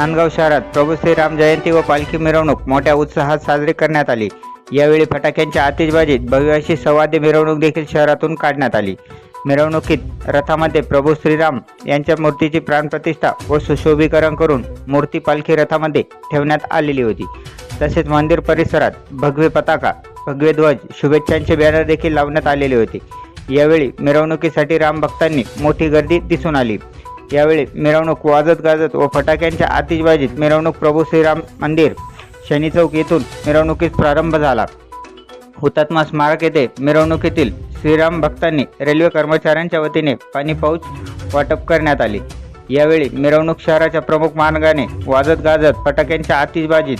नांदगाव शहरात प्रभू श्रीराम जयंती व पालखी मिरवणूक मोठ्या उत्साहात साजरी करण्यात आली. यावेळी फटाक्यांच्या आतिषबाजीत भव्य अशी मिरवणूक देखील शहरातून काढण्यात आली. मिरवणुकीत रथामध्ये प्रभू श्रीराम यांच्या मूर्तीची प्राणप्रतिष्ठा व सुशोभीकरण करून मूर्ती पालखी रथामध्ये ठेवण्यात आलेली होती. तसेच मंदिर परिसरात भगवे पताका भगवे ध्वज शुभेच्छांचे बॅनर देखील लावण्यात आलेले होते. यावेळी मिरवणुकीसाठी राम भक्तांनी मोठी गर्दी दिसून आली. यावेळी मिरवणूक वाजत गाजत व फटाक्यांच्या आतिषबाजीत मिरवणूक प्रभू श्रीराम मंदिर शनी चौक येथून मिरवणुकीस प्रारंभ झाला. हुतात्मा स्मारक येथे मिरवणुकीतील श्रीराम भक्तांनी रेल्वे कर्मचाऱ्यांच्या वतीने पाणी पाऊच वाटप करण्यात आले. यावेळी मिरवणूक शहराच्या प्रमुख मार्गाने वाजत गाजत फटाक्यांच्या आतिषबाजीत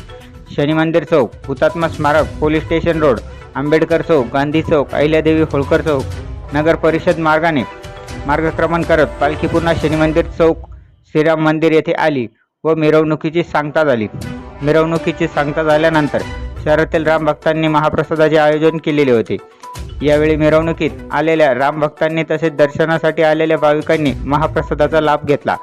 शनी मंदिर चौक हुतात्मा स्मारक police station road Ambedkar Chowk Gandhi Chowk Ahilyadevi Holkar Chowk नगर परिषद मार्गाने मार्गक्रमण करत पालखी पुन्हा शनी मंदिर चौक श्रीराम मंदिर येथे आली व मिरवणुकीची सांगता झाली. मिरवणुकीची सांगता झाल्यानंतर शहरातील राम भक्तांनी महाप्रसादाचे आयोजन केलेले होते. यावेळी मिरवणुकीत आलेल्या राम भक्तांनी तसेच दर्शनासाठी आलेल्या भाविकांनी महाप्रसादाचा लाभ घेतला.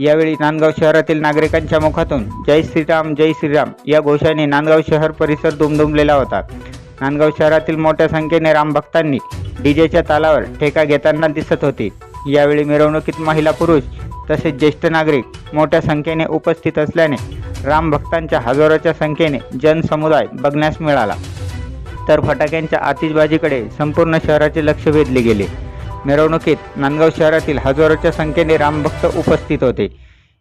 यावेळी नांदगाव शहरातील नागरिकांच्या मुखातून जय श्रीराम जय श्रीराम या घोषाने नांदगाव शहर परिसर दुमदुमलेला होता. नांदगाव शहरातील मोठ्या संख्येने रामभक्तांनी डीजेच्या तालावर ठेका घेताना दिसत होते. यावेळी मिरवणुकीत महिला पुरुष तसेच ज्येष्ठ नागरिक मोठ्या संख्येने उपस्थित असल्याने रामभक्तांच्या हजारोच्या संख्येने जनसमुदाय बघण्यास मिळाला. तर फटाक्यांच्या आतिषबाजीकडे संपूर्ण शहराचे लक्ष वेधले गेले. मिरवणुकीत नांदगाव शहरातील हजारोच्या संख्येने रामभक्त उपस्थित होते.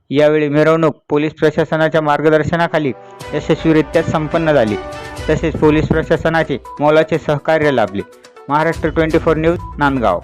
यावेळी मिरवणूक पोलीस प्रशासनाच्या मार्गदर्शनाखाली यशस्वीरित्या संपन्न झाली. तसेच पोलीस प्रशासनाचे मोलाचे सहकार्य लाभले. Maharashtra twenty four news Nandgaon.